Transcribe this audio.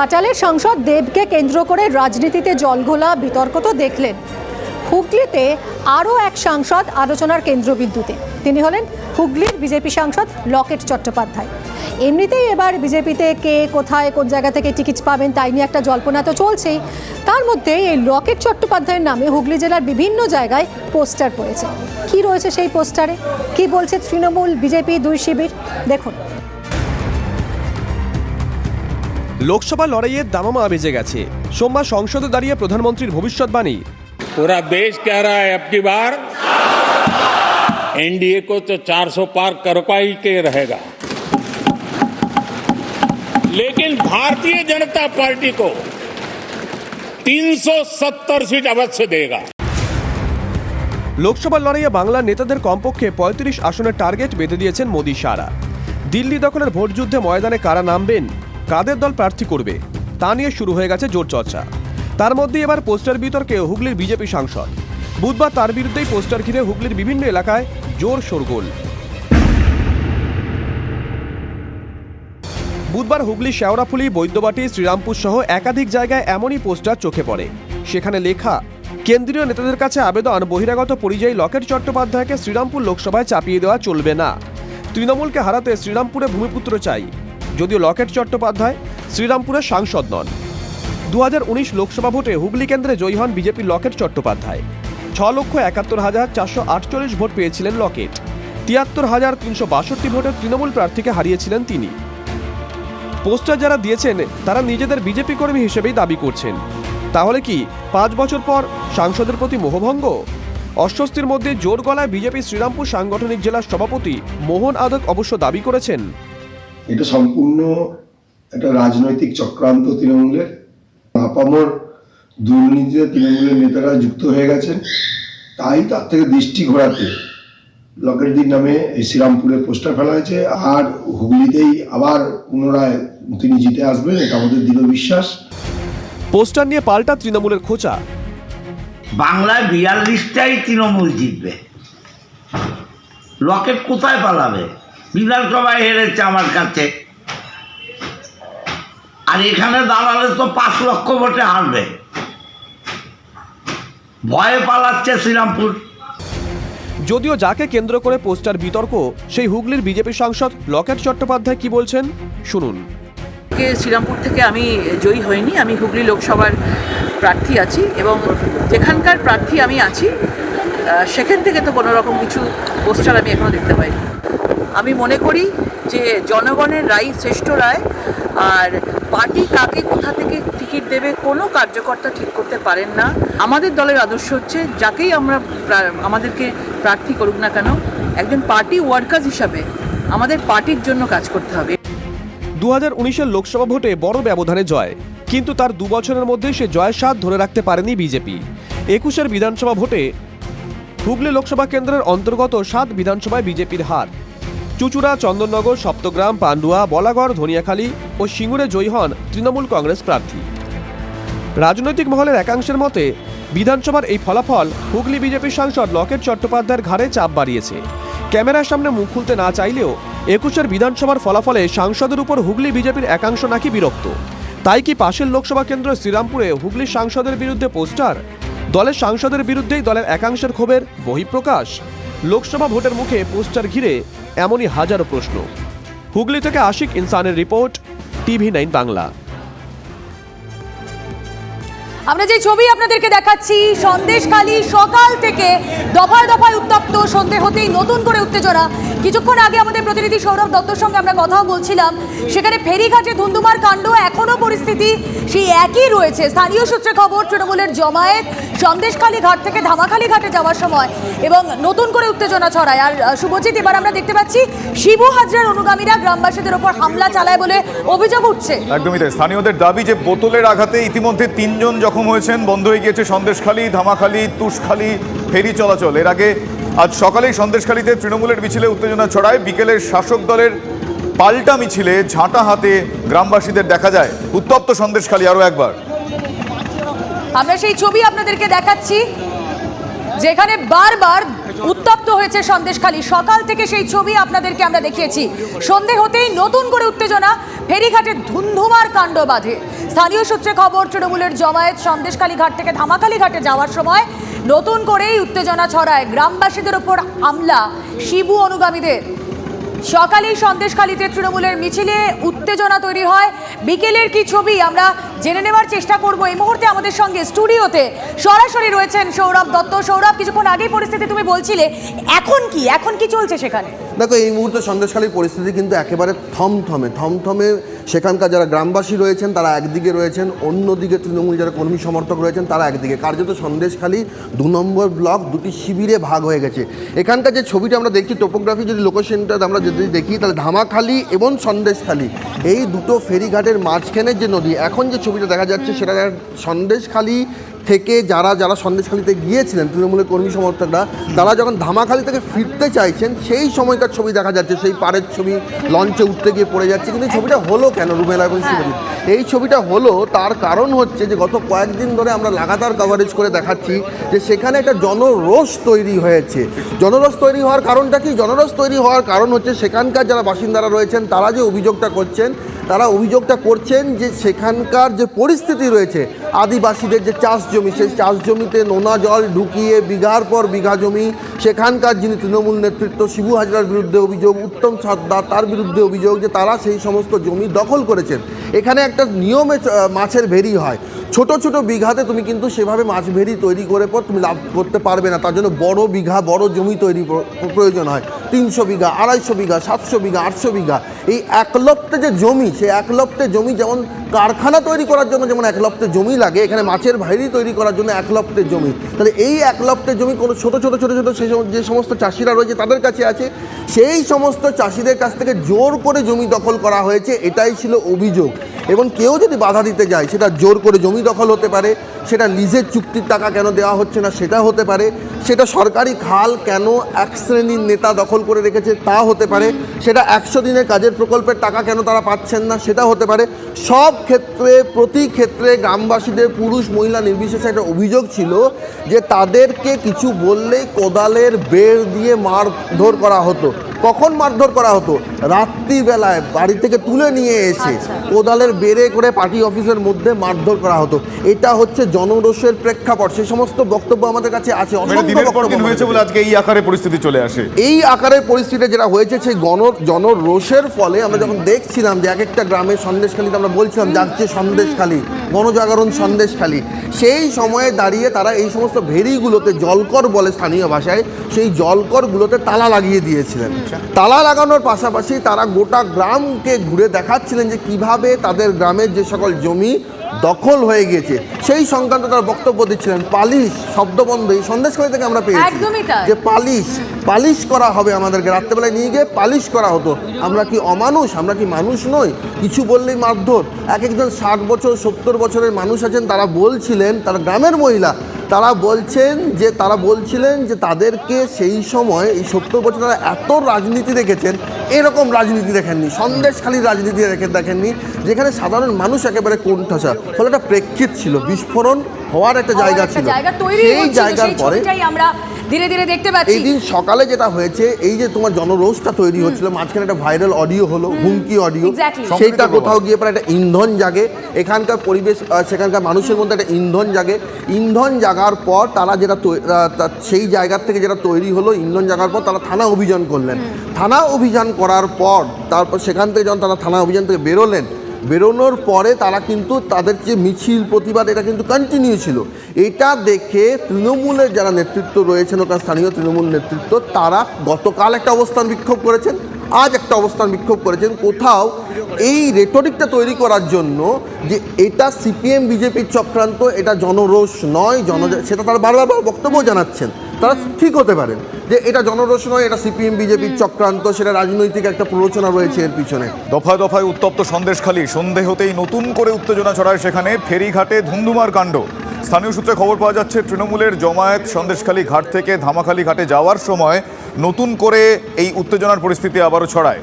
ঘাটালের সাংসদ দেবকে কেন্দ্র করে রাজনীতিতে জলঘোলা বিতর্ক তো দেখলেন। হুগলিতে আরও এক সাংসদ আলোচনার কেন্দ্রবিন্দুতে। তিনি হলেন হুগলির বিজেপি সাংসদ লকেট চট্টোপাধ্যায়। এমনিতেই এবার বিজেপিতে কে কোথায়, কোন জায়গা থেকে টিকিট পাবেন তাই নিয়ে একটা জল্পনা তো চলছেই। তার মধ্যে এই লকেট চট্টোপাধ্যায়ের নামে হুগলি জেলার বিভিন্ন জায়গায় পোস্টার পড়েছে। কি রয়েছে সেই পোস্টারে? কি বলছে তৃণমূল বিজেপি দুই শিবির? দেখুন। লোকসভা লড়াইয়ের দামামা বেজে গেছে সোমবার সংসদে দাঁড়িয়ে প্রধানমন্ত্রীর ভবিষ্যৎবাণী पूरा देश कह रहा है अब की बार एनडीए को तो 400 पार करपा ही के रहेगा लेकिन भारतीय जनता पार्टी को 370 सीट अवश्य देगा লোকসভা লড়াইয়ে বাংলার নেতাদের কমপক্ষে পঁয়ত্রিশ আসনের টার্গেট বেঁধে দিয়েছেন মোদী সারা দিল্লি দখলের ভোটযুদ্ধে ময়দানে কারা নামবেন কাদের দল প্রার্থী করবে, তা নিয়ে শুরু হয়ে গেছে জোর চর্চা। তার মধ্যে এবার পোস্টার বিতর্কে হুগলির বিজেপি সাংসদ। বুধবার তার বিরুদ্ধেই পোস্টার ঘিরে হুগলির বিভিন্ন এলাকায় জোর শোরগোল। বুধবার হুগলি শেওড়াফুলি, বৈদ্যবাটি, শ্রীরামপুর সহ একাধিক জায়গায় এমনই পোস্টার চোখে পড়ে। সেখানে লেখা, কেন্দ্রীয় নেতাদের কাছে আবেদন বহিরাগত পরিযায়ী লকেট চট্টোপাধ্যায়কে শ্রীরামপুর লোকসভায় চাপিয়ে দেওয়া চলবে না। তৃণমূলকে হারাতে শ্রীরামপুরে ভূমিপুত্র চাই। যদিও লকেট চট্টোপাধ্যায় শ্রীরামপুরের সাংসদ নন। দু হাজার উনিশ লোকসভা ভোটে হুগলি কেন্দ্রে জয়ী হন বিজেপির লকেট চট্টোপাধ্যায়। ছ লক্ষ একাত্তর হাজার চারশো আটচল্লিশ ভোট পেয়েছিলেন লকেট। তিয়াত্তর হাজার তিনশো বাষট্টি ভোটে তৃণমূল প্রার্থীকে হারিয়েছিলেন তিনি। পোস্টার যারা দিয়েছেন, তারা নিজেদের বিজেপি কর্মী হিসেবেই দাবি করছেন। তাহলে কি পাঁচ বছর পর সাংসদের প্রতি মোহভঙ্গ? অস্বস্তির মধ্যে জোর গলায় বিজেপি শ্রীরামপুর সাংগঠনিক জেলার সভাপতি মোহন আদক অবশ্য দাবি করেছেন এটা সম্পূর্ণ একটা রাজনৈতিক চক্রান্ত তৃণমূলের। আপামর দুর্নীতিতে তৃণমূলের নেতারা যুক্ত হয়ে গেছেন। তাই তার থেকে দৃষ্টি ঘোরাতে লকেটদির নামে এই শ্রীরামপুরে পোস্টার ফেলা হয়েছে। আর হুগলিতেই আবার পুনরায় তিনি জিতে আসবেন এটা আমাদের দৃঢ় বিশ্বাস। পোস্টার নিয়ে পাল্টা তৃণমূলের খোঁচা। বাংলায় বিয়াল্লিশটাই তৃণমূল জিতবে। লকেট কোথায় পালাবে? বিধানসভায় হেরেছে আমার কাছে। আর এখানে দাঁড়ালে তো পাঁচ লক্ষ ভোটে হারবে। ভয়ে পালাচ্ছে শ্রীরামপুর। যদিও যাকে কেন্দ্র করে পোস্টার বিতর্ক সেই হুগলির বিজেপি সাংসদ লকেট চট্টোপাধ্যায় কি বলছেন? শুনুন। থেকে শ্রীরামপুর থেকে আমি জয়ী হইনি আমি হুগলি লোকসভার প্রার্থী আছি এবং যেখানকার প্রার্থী আমি আছি সেখান থেকে তো কোনো রকম কিছু পোস্টার আমি এখনও দেখতে পাইনি। আমি মনে করি যে জনগণের রায় শ্রেষ্ঠ রায়, আর পার্টি কাকে কোথা থেকে টিকিট দেবে কোনো কার্যকর্তা ঠিক করতে পারেন না। আমাদের দলের আদর্শ হচ্ছে যাকেই আমরা আমাদেরকে প্রার্থী করুক না কেন, একজন পার্টি ওয়ার্কার্স হিসাবে আমাদের পার্টির জন্য কাজ করতে হবে। দু হাজার লোকসভা ভোটে বড় ব্যবধানে জয়, কিন্তু তার দু বছরের মধ্যে সে জয়ের স্বাদ ধরে রাখতে পারেনি বিজেপি। একুশের বিধানসভা ভোটে হুগলি লোকসভা কেন্দ্রের অন্তর্গত সাত বিধানসভায় বিজেপির হার। চুচুড়া, চন্দননগর, সপ্তগ্রাম, পান্ডুয়া, বলাগড়, ধনিয়াখালী ও সিঙ্গুরে জয়ী হন তৃণমূল কংগ্রেস প্রার্থী। রাজনৈতিক মহলের একাংশের মতে, বিধানসভার এই ফলাফল হুগলি বিজেপির সাংসদ লকেট চট্টোপাধ্যায়ের ঘাড়ে চাপ বাড়িয়েছে। ক্যামেরার সামনে মুখ খুলতে না চাইলেও একুশের বিধানসভার ফলাফলে সাংসদের উপর হুগলি বিজেপির একাংশ নাকি বিরক্ত। তাই কি পাশের লোকসভা কেন্দ্র শ্রীরামপুরে হুগলি সাংসদের বিরুদ্ধে পোস্টার? দলের সাংসদের বিরুদ্ধেই দলের একাংশের ক্ষোভের বহিঃপ্রকাশ? লোকসভা ভোটের মুখে পোস্টার ঘিরে এমনই হাজারো প্রশ্ন। হুগলি থেকে আশিক ইনসানের রিপোর্ট টিভি নাইন বাংলা। আমরা যে ছবি আপনাদেরকে দেখাচ্ছি সন্দেশখালী সকাল থেকে দফায় দফায় উত্তপ্ত, সন্ধে হতেই নতুন করে উত্তেজনা। কিছুক্ষণ আগে আমাদের প্রতিনিধি সৌরভ দত্তর সঙ্গে আমরা কথাও বলছিলাম, সেখানে ফেরিঘাটে ধুন্ধুমার কাণ্ড এখনও পরিস্থিতি সেই একই রয়েছে। স্থানীয় সূত্রে খবর, তৃণমূলের জমায়েত সন্দেশখালী ঘাট থেকে ধামাখালী ঘাটে যাওয়ার সময় এবং নতুন করে উত্তেজনা ছড়ায়। আর শুভজিৎ, এবার আমরা দেখতে পাচ্ছি শিবু হাজরার অনুগামীরা গ্রামবাসীদের ওপর হামলা চালায় বলে অভিযোগ উঠছে। একদমই তাই। স্থানীয়দের দাবি যে বোতলের আঘাতে ইতিমধ্যে তিনজন জখম হয়েছেন, বন্ধ হয়ে গিয়েছে সন্দেশখালী, ধামাখালী, তুষখালী, ফেরি চলাচল। এর আগে আজ সকালেই সন্দেশখালীতে তৃণমূলের মিছিলে উত্তেজনা ছড়ায়। বিকেলের শাসক দলের পাল্টা মিছিলে ঝাঁটা হাতে গ্রামবাসীদের দেখা যায়। উত্তপ্ত সন্দেশখালী আরও একবার। আমরা সেই ছবি আপনাদেরকে দেখাচ্ছি, যেখানে বারবার উত্তপ্ত হয়েছে সন্দেশখালী। সকাল থেকে সেই ছবি আপনাদেরকে আমরা দেখিয়েছি। সন্ধে হতেই নতুন করে উত্তেজনা ফেরিঘাটে ধুন্ধুমার কাণ্ড বাঁধে। স্থানীয় সূত্রে খবর, তৃণমূলের জমায়েত সন্দেশখালী ঘাট থেকে ধামাখালী ঘাটে যাওয়ার সময় নতুন করেই উত্তেজনা ছড়ায় গ্রামবাসীদের ওপর হামলা, শিবু অনুগামীদের। সকালেই সন্দেশখালীতে তৃণমূলের মিছিলে উত্তেজনা তৈরি হয়। বিকেলের কি ছবি আমরা জেনে নেওয়ার চেষ্টা করব এই মুহূর্তে আমাদের সঙ্গে স্টুডিওতে সরাসরি রয়েছেন সৌরভ দত্ত। সৌরভ, কিছুক্ষণ আগেই পরিস্থিতি তুমি বলছিলে, এখন কি? এখন কি চলছে সেখানে? দেখো, এই মুহূর্তে সন্দেশখালীর পরিস্থিতি কিন্তু একেবারে থমথমে থমথমে সেখানকার যারা গ্রামবাসী রয়েছেন, তারা একদিকে রয়েছেন, অন্যদিকে তৃণমূল যারা কর্মী সমর্থক রয়েছেন, তারা একদিকে। কার্যত সন্দেশখালী দু নম্বর ব্লক দুটি শিবিরে ভাগ হয়ে গেছে। এখানকার যে ছবিটা আমরা দেখছি টোপোগ্রাফি যদি লোকেশনটা আমরা যদি দেখি, তাহলে ধামাখালি এবং সন্দেশখালী, এই দুটো ফেরিঘাটের মাঝখানের যে নদী, এখন যে ছবিটা দেখা যাচ্ছে সেটা সন্দেশখালী থেকে যারা যারা সন্দেশখালিতে গিয়েছিলেন তৃণমূলের কর্মী সমর্থকরা তারা যখন ধামাখালি থেকে ফিরতে চাইছেন সেই সময়কার ছবি দেখা যাচ্ছে সেই পাড়ের ছবি লঞ্চে উঠতে গিয়ে পড়ে যাচ্ছে কিন্তু এই ছবিটা হলো কেন রুমেলা এবং শিবজিৎ এই ছবিটা হলো তার কারণ হচ্ছে যে গত কয়েকদিন ধরে আমরা লাগাতার কভারেজ করে দেখাচ্ছি যে সেখানে একটা জনরোষ তৈরি হয়েছে। জনরোষ তৈরি হওয়ার কারণটা কি? জনরোষ তৈরি হওয়ার কারণ হচ্ছে সেখানকার যারা বাসিন্দারা রয়েছেন তারা যে অভিযোগটা করছেন তারা অভিযোগটা করছেন যে সেখানকার যে পরিস্থিতি রয়েছে আদিবাসীদের যে চাষ জমি, সেই চাষ জমিতে নোনা জল ঢুকিয়ে বিঘার পর বিঘা জমি, সেখানকার যিনি তৃণমূল নেতৃত্ব শিবু হাজরার বিরুদ্ধে অভিযোগ, উত্তম সর্দার তার বিরুদ্ধে অভিযোগ যে তারা সেই সমস্ত জমি দখল করেছেন। এখানে একটা নিয়মে মাছের ভেরি হয়। ছোট ছোট বিঘাতে তুমি কিন্তু সেভাবে মাছ ভেরি তৈরি করে পর তুমি লাভ করতে পারবে না। তার জন্য বড় বিঘা, বড় জমি তৈরি প্রয়োজন হয়। তিনশো বিঘা, আড়াইশো বিঘা, সাতশো বিঘা, আটশো বিঘা। এই একলপ্তে যে জমি, সেই একলপ্তে জমি যেমন কারখানা তৈরি করার জন্য যেমন এক একলপ্তে জমি লাগে, এখানে মাছের ভাইরি তৈরি করার জন্য এক লপ্তে জমি। তাহলে এই এক লপ্তে জমি কোনো ছোটো ছোটো ছোটো ছোটো সেই যে সমস্ত চাষিরা রয়েছে তাদের কাছে আছে। সেই সমস্ত চাষিদের কাছ থেকে জোর করে জমি দখল করা হয়েছে, এটাই ছিল অভিযোগ। এবং কেউ যদি বাধা দিতে যায়, সেটা জোর করে জমি দখল হতে পারে, সেটা লিজের চুক্তির টাকা কেন দেওয়া হচ্ছে না, সেটা হতে পারে, সেটা সরকারি খাল কেন এক শ্রেণির নেতা দখল করে রেখেছে তা হতে পারে, সেটা একশো দিনের কাজের প্রকল্পের টাকা কেন তারা পাচ্ছেন না, সেটা হতে পারে, সব ক্ষেত্রে, প্রতি ক্ষেত্রে গ্রামবাসীদের পুরুষ মহিলা নির্বিশেষে একটা অভিযোগ ছিল যে তাদেরকে কিছু বললেই কোদালের বেড় দিয়ে মারধর করা হতো। কখন মারধর করা হতো? রাত্রিবেলায় বাড়ি থেকে তুলে নিয়ে এসে আচ্ছা। কোদালের বেড়ে করে পার্টি অফিসের মধ্যে মারধর করা হতো। এটা হচ্ছে জনরোষের প্রেক্ষাপট। সে সমস্ত বক্তব্য আমাদের কাছে আছে। মানে হয়েছে বলে আজকে এই আকারে পরিস্থিতি চলে আসে। এই আকারের পরিস্থিতি যেটা হয়েছে সেই গণ জনরোষের ফলে আমরা যখন দেখছিলাম যে এক একটা গ্রামের সন্দেশখালিতে আমরা বলছিলাম যাচ্ছে সন্দেশখালি গণজাগরণ সন্দেশখালি। সেই সময়ে দাঁড়িয়ে তারা এই সমস্ত ভেরিগুলোতে জলকর বলে স্থানীয় ভাষায় সেই জলকরগুলোতে তালা লাগিয়ে দিয়েছিলেন। তালা লাগানোর পাশাপাশি তারা গোটা গ্রামকে ঘুরে দেখাচ্ছিলেন যে কীভাবে তাদের গ্রামের যে সকল জমি দখল হয়ে গিয়েছে। সেই সংক্রান্ত তারা বক্তব্য দিচ্ছিলেন। পালিশ শব্দবন্ধ এই সন্দেশখালী থেকে আমরা পেয়েছি। যে পালিশ পালিশ করা হবে আমাদেরকে। রাত্রেবেলায় নিয়ে গিয়ে পালিশ করা হতো। আমরা কি অমানুষ? আমরা কি মানুষ নই? কিছু বললেই মারধর। এক একজন ষাট বছর সত্তর বছরের মানুষ আছেন তারা বলছিলেন তারা গ্রামের মহিলা তারা বলছেন যে তারা বলছিলেন যে তাদেরকে সেই সময় এই সত্তর বছর তারা এত রাজনীতি দেখেছেন এরকম রাজনীতি দেখেননি সন্দেশখালী রাজনীতি দেখে দেখেননি যেখানে সাধারণ মানুষ একেবারে কোণঠাসা ফলে একটা প্রেক্ষিত ছিল বিস্ফোরণ হওয়ার একটা জায়গা ছিল। এই সেই জায়গার পরে আমরা ধীরে ধীরে দেখতে পাচ্ছি। এই দিন সকালে যেটা হয়েছে এই যে তোমার জনরোষটা তৈরি হচ্ছিল মাঝখানে একটা ভাইরাল অডিও হলো হুমকি অডিও. সেইটা কোথাও গিয়ে পরে একটা ইন্ধন জাগে। এখানকার পরিবেশ সেখানকার মানুষের মধ্যে একটা ইন্ধন জাগে। ইন্ধন জাগার পর তারা যেটা সেই জায়গার থেকে যেটা তৈরি হলো ইন্ধন জাগার পর তারা থানা অভিযান করলেন। থানা অভিযান করার পর তারপর সেখান থেকে যখন তারা থানা অভিযান থেকে বেরোলেন বেরোনোর পরে তারা কিন্তু তাদের যে মিছিল প্রতিবাদ এটা কিন্তু কন্টিনিউ ছিল। এটা দেখে তৃণমূলের যারা নেতৃত্ব রয়েছেন ওখানে স্থানীয় তৃণমূল নেতৃত্ব তারা গতকাল একটা অবস্থান বিক্ষোভ করেছেন আজ একটা অবস্থান বিক্ষোভ করেছেন। কোথাও এই রেটরিকটা তৈরি করার জন্য যে এটা সিপিএম বিজেপির চক্রান্ত এটা জনরোষ নয় জন সেটা তারা বারবার বারবার বক্তব্য জানাচ্ছেন। তারা ঠিক হতে পারেন যে এটা জনরোষ নয় এটা সিপিএম বিজেপির চক্রান্ত সেটা রাজনৈতিক একটা প্ররোচনা রয়েছে এর পিছনে। দফায় দফায় উত্তপ্ত সন্দেশখালী সন্দেহ হতেই নতুন করে উত্তেজনা ছড়ায় সেখানে ফেরিঘাটে ধুমধুমার কাণ্ড। স্থানীয় সূত্রে খবর পাওয়া যাচ্ছে তৃণমূলের জমায়েত সন্দেশখালী ঘাট থেকে ধামাখালী ঘাটে যাওয়ার সময় নতুন করে এই উত্তেজনার পরিস্থিতি আবারও ছড়ায়।